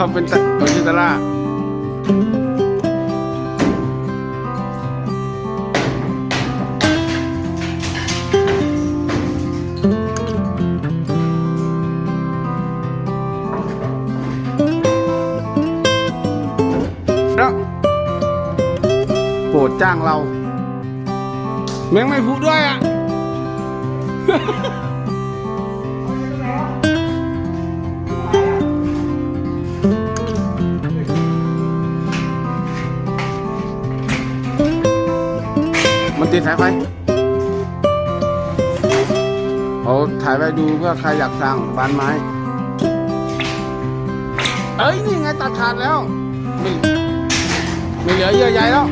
เขาเป็นตะโตชิตาร่าแล้วโปรดจ้างเราแม่งไม่พูดด้วยอะ ดสายไฟเอาถ่ายไปดูเพื่อใครอยากสั่งบานไม้ เอ้ย นี่ไงตัดขาดแล้ว ไม่ไม่เหลือเยอะใหญ่แล้ว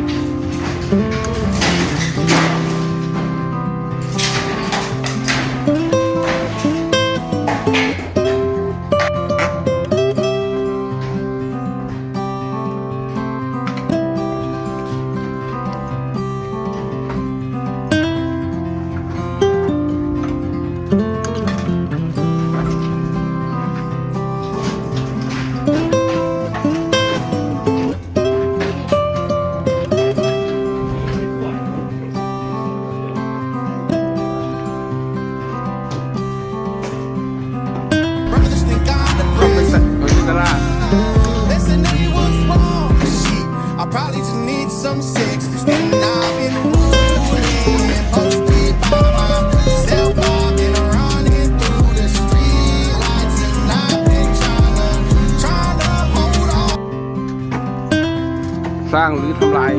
สร้างหรือทำลาย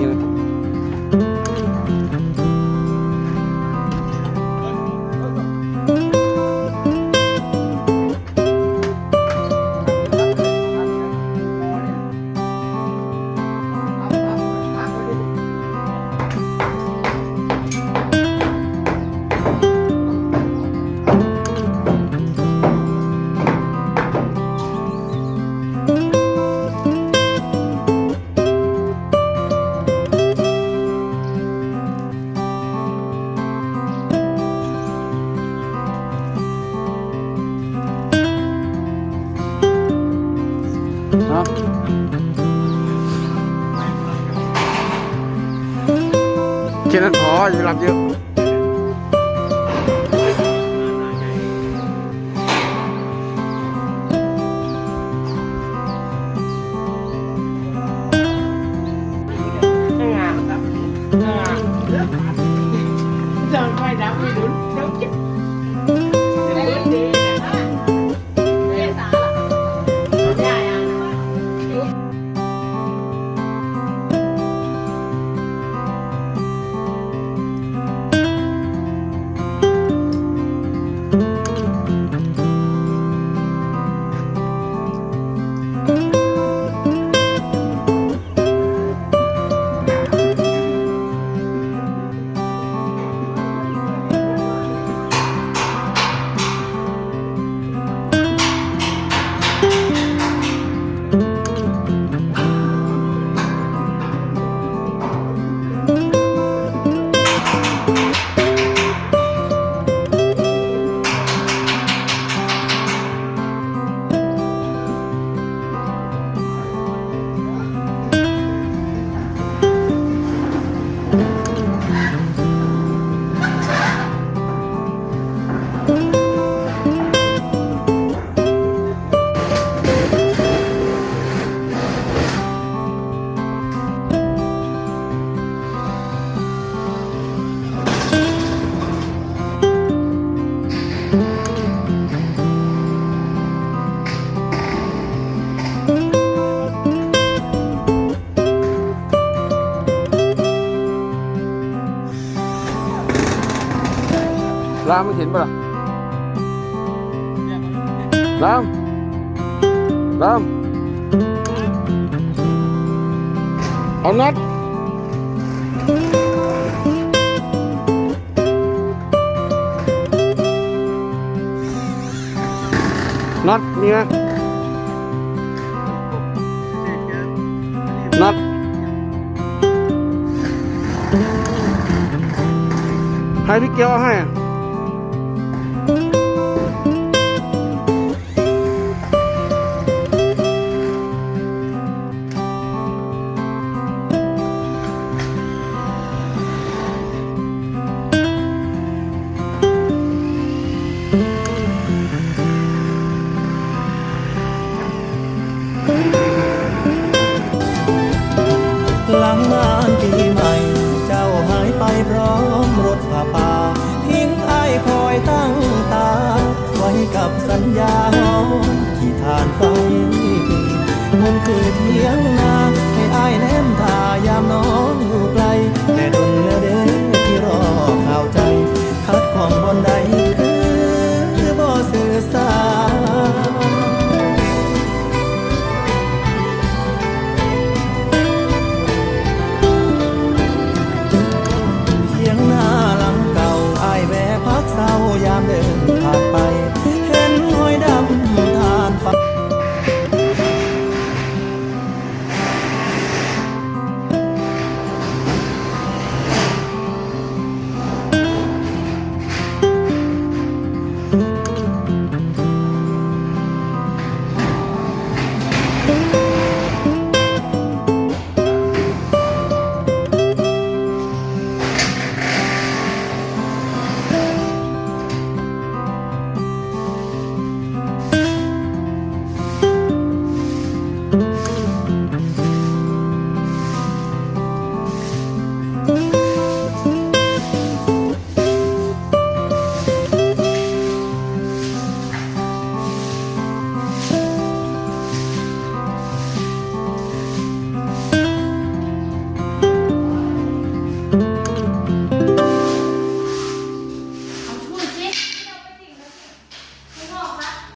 แค่นั้นพออย่ารับเยอะ Rồi รามไม่เห็นปะล่ะรามรามเอาน็อตน็อตนี่นะน็อตให้พี่เกียวให้ หลังงานปีใหม่ เจ้าหายไปพร้อมรถผ้าป่าทิ้งไอ้ายคอยตั้งตา ไว้กับสัญญาหอมที่ทานไฟมันคือเทียงนาให้อ้ายแนมทายามน้องอยู่ไกล แต่ดนเด้อที่รอข่าวใจ คัดของบนใด